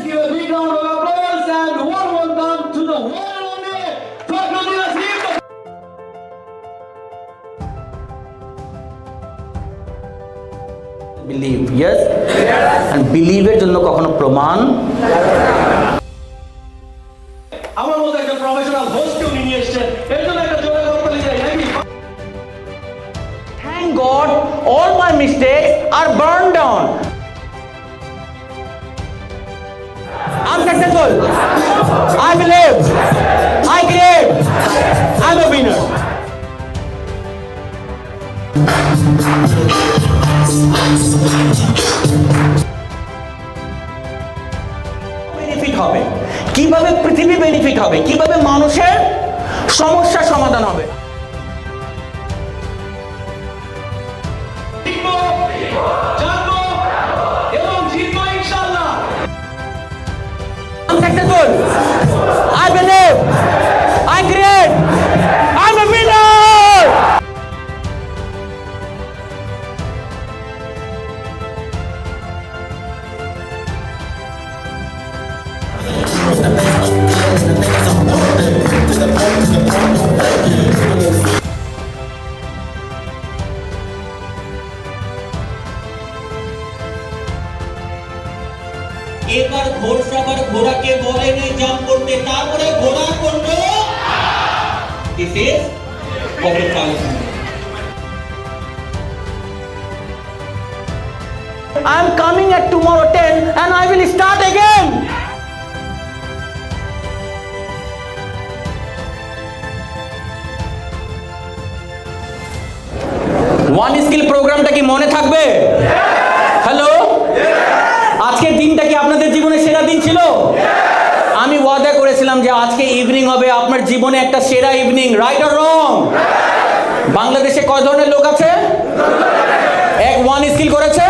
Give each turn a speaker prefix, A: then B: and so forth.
A: Let's give a big round of applause and to the one.
B: Believe yes and বিলিভের জন্য কখনো প্রমাণ?
A: আমার মতো একটা প্রফেশনাল হোস্টকে উনি নিয়ে এসছেন এর জন্য একটা জোরে করতে চাই নাকি?
B: Thank God all my mistake are burn down successful. I believe. I create. I'm a winner. Benefit হবে কীভাবে পৃথিবী বেনিফিট হবে কীভাবে মানুষের সমস্যার সমাধান হবে I believe. I create. I'm a winner.
C: এবার ঘোড়সাবার ঘোড়াকে বলেনি জাম্প করতে তারপরে ঘোড়া করল। This is pocket polish
B: I'm coming at tomorrow 10 and I will start again. One skill প্রোগ্রামটা কি মনে থাকবে? করেছিলাম যে আজকে ইভিনিং হবে, আপনার জীবনে একটা সেরা ইভিনিং রাইট আর রং বাংলাদেশে কয় ধরনের লোক আছে? এক ওয়ান স্কিল করেছে?